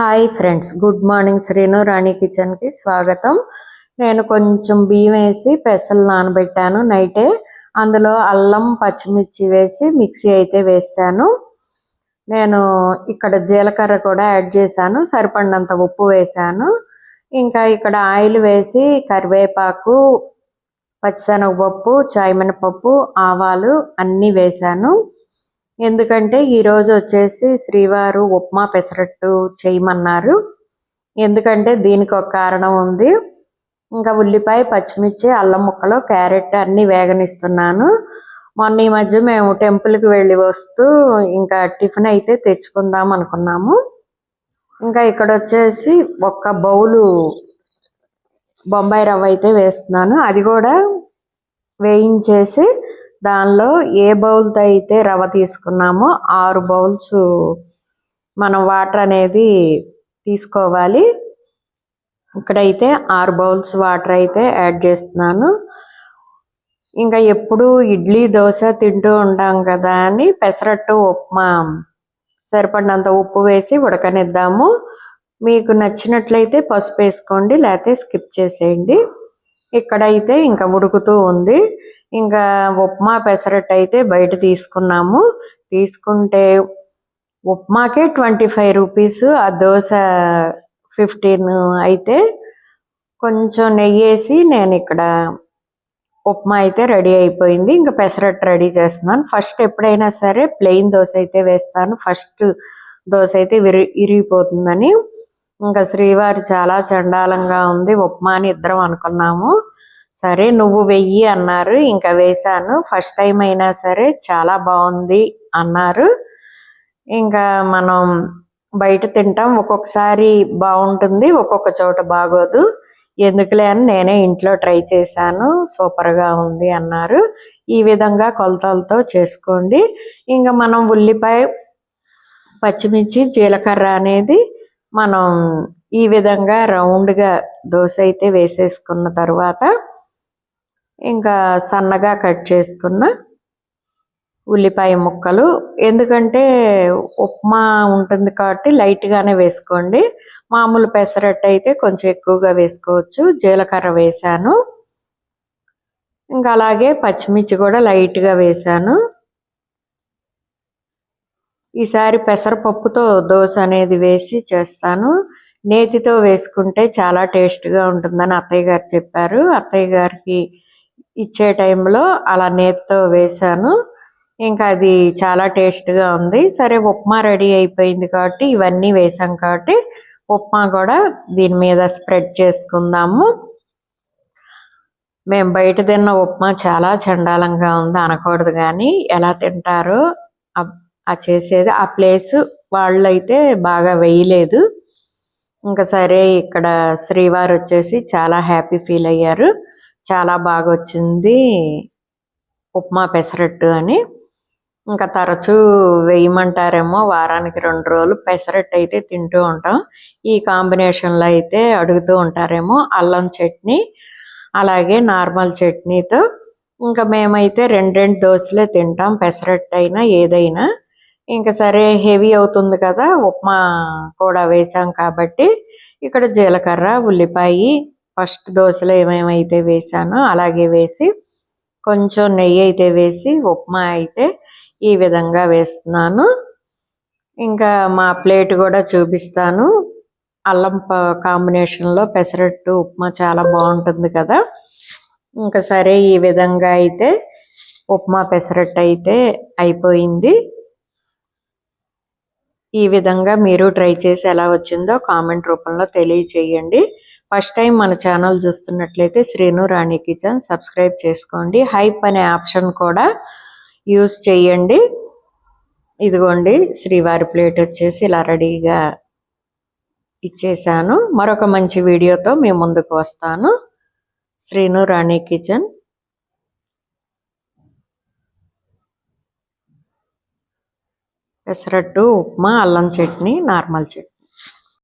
Hi friends good morning Srinu Rani కిచెన్కి స్వాగతం. నేను కొంచెం బియ్యం వేసి పెసలు నానబెట్టాను నైటే. అందులో అల్లం పచ్చిమిర్చి వేసి మిక్సీ అయితే వేసాను. నేను ఇక్కడ జీలకర్ర కూడా యాడ్ చేశాను సరిపడినంత ఉప్పు వేశాను ఇంకా ఇక్కడ ఆయిల్ వేసి కరివేపాకు పచ్చిశనగపప్పు చాయమినపప్పు ఆవాలు అన్నీ వేశాను ఎందుకంటే ఈరోజు వచ్చేసి శ్రీవారు ఉప్మా పెసరట్టు చేయమన్నారు. ఎందుకంటే దీనికి ఒక కారణం ఉంది. ఇంకా ఉల్లిపాయ పచ్చిమిర్చి అల్లం ముక్కలు క్యారెట్ అన్నీ వేగనిస్తున్నాను. మొన్న ఈ మధ్య మేము టెంపుల్కి వెళ్ళి వస్తూ ఇంకా టిఫిన్ అయితే తెచ్చుకుందాం అనుకున్నాము. ఇంకా ఇక్కడ వచ్చేసి ఒక్క బౌలు బొంబాయి రవ్వ అయితే వేస్తున్నాను. అది కూడా వేయించేసి దానిలో ఏ బౌల్తో అయితే రవ్వ తీసుకున్నామో ఆరు బౌల్స్ మనం వాటర్ అనేది తీసుకోవాలి. ఇక్కడైతే ఆరు బౌల్స్ వాటర్ అయితే యాడ్ చేస్తున్నాను. ఇంకా ఎప్పుడు ఇడ్లీ దోశ తింటూ ఉంటాం కదా అని పెసరట్టు ఉప్మా సరిపడినంత ఉప్పు వేసి ఉడకనిద్దాము. మీకు నచ్చినట్లయితే పసుపు వేసుకోండి లేకపోతే స్కిప్ చేసేయండి. ఇక్కడైతే ఇంకా ఉడుకుతూ ఉంది. ఇంకా ఉప్మా పెసరట్టు అయితే బయట తీసుకున్నాము. తీసుకుంటే ఉప్మాకే ట్వంటీ ఫైవ్ రూపీస్ ఆ దోశ ఫిఫ్టీన్ అయితే కొంచెం నెయ్యి వేసి నేను ఇక్కడ ఉప్మా అయితే రెడీ అయిపోయింది. ఇంకా పెసరట్టు రెడీ చేస్తున్నాను. ఫస్ట్ ఎప్పుడైనా సరే ప్లెయిన్ దోశ అయితే వేస్తాను. ఫస్ట్ దోశ అయితే విరి ఇరిగిపోతుందని ఇంకా శ్రీవారి చాలా చండాలంగా ఉంది. ఉప్మా అని ఇద్దరం అనుకున్నాము. సరే నువ్వు వెయ్యి అన్నారు. ఇంకా వేశాను. ఫస్ట్ టైం అయినా సరే చాలా బాగుంది అన్నారు. ఇంకా మనం బయట తింటాం. ఒక్కొక్కసారి బాగుంటుంది ఒక్కొక్క చోట బాగోదు. ఎందుకులే అని నేనే ఇంట్లో ట్రై చేశాను. సూపర్గా ఉంది అన్నారు. ఈ విధంగా కొలతలతో చేసుకోండి. ఇంకా మనం ఉల్లిపాయ పచ్చిమిర్చి జీలకర్ర అనేది మనం ఈ విధంగా రౌండ్గా దోశ అయితే వేసేసుకున్న తర్వాత ఇంకా సన్నగా కట్ చేసుకున్న ఉల్లిపాయ ముక్కలు. ఎందుకంటే ఉప్మా ఉంటుంది కాబట్టి లైట్గానే వేసుకోండి. మామూలు పెసరట్టు అయితే కొంచెం ఎక్కువగా వేసుకోవచ్చు. జీలకర్ర వేసాను. ఇంకా అలాగే పచ్చిమిర్చి కూడా లైట్గా వేసాను. ఈసారి పెసరపప్పుతో దోశ అనేది వేసి చేస్తాను. నేతితో వేసుకుంటే చాలా టేస్ట్గా ఉంటుందని అత్తయ్య గారు చెప్పారు. అత్తయ్య గారికి ఇచ్చే టైంలో అలా నేతితో వేసాను ఇంకా అది చాలా టేస్ట్గా ఉంది. సరే ఉప్మా రెడీ అయిపోయింది కాబట్టి ఇవన్నీ వేసాం కాబట్టి ఉప్మా కూడా దీని మీద స్ప్రెడ్ చేసుకుందాము. మేము బయట తిన్న ఉప్మా చాలా చండాలంగా ఉంది అనకూడదు కానీ ఎలా తింటారో ఆ చేసేది. ఆ ప్లేస్ వాళ్ళైతే బాగా వేయలేదు. ఇంకా సరే ఇక్కడ శ్రీవారు వచ్చేసి చాలా హ్యాపీ ఫీల్ అయ్యారు. చాలా బాగా వచ్చింది ఉప్మా పెసరట్టు అని. ఇంకా తరచూ వేయమంటారేమో వారానికి రెండు రోజులు పెసరట్టు అయితే తింటూ ఉంటాం. ఈ కాంబినేషన్లో అయితే అడుగుతూ ఉంటారేమో అల్లం చట్నీ అలాగే నార్మల్ చట్నీతో. ఇంకా మేమైతే రెండు రెండు దోశలే తింటాం పెసరట్టు అయినా ఏదైనా. ఇంకా సరే హెవీ అవుతుంది కదా ఉప్మా కూడా వేసాం కాబట్టి ఇక్కడ జీలకర్ర ఉల్లిపాయ ఫస్ట్ దోశలో ఏమేమైతే వేసానో అలాగే వేసి కొంచెం నెయ్యి అయితే వేసి ఉప్మా అయితే ఈ విధంగా వేస్తున్నాను. ఇంకా మా ప్లేట్ కూడా చూపిస్తాను. అల్లం కాంబినేషన్లో పెసరట్టు ఉప్మా చాలా బాగుంటుంది కదా. ఇంకా సరే ఈ విధంగా అయితే ఉప్మా పెసరట్టు అయితే అయిపోయింది. ఈ విధంగా మీరు ట్రై చేసి ఎలా వచ్చిందో కామెంట్ రూపంలో తెలియచేయండి. ఫస్ట్ టైం మన ఛానల్ చూస్తున్నట్లయితే శ్రీను రాణి కిచెన్ సబ్స్క్రైబ్ చేసుకోండి. హైప్ అనే ఆప్షన్ కూడా యూస్ చేయండి. ఇదిగోండి శ్రీవారి ప్లేట్ వచ్చేసి ఇలా రెడీగా ఇచ్చేసాను. మరొక మంచి వీడియోతో మేము ముందుకు వస్తాను. శ్రీను రాణి కిచెన్. పెసరట్టు ఉప్మా అల్లం చట్నీ నార్మల్ చట్నీ.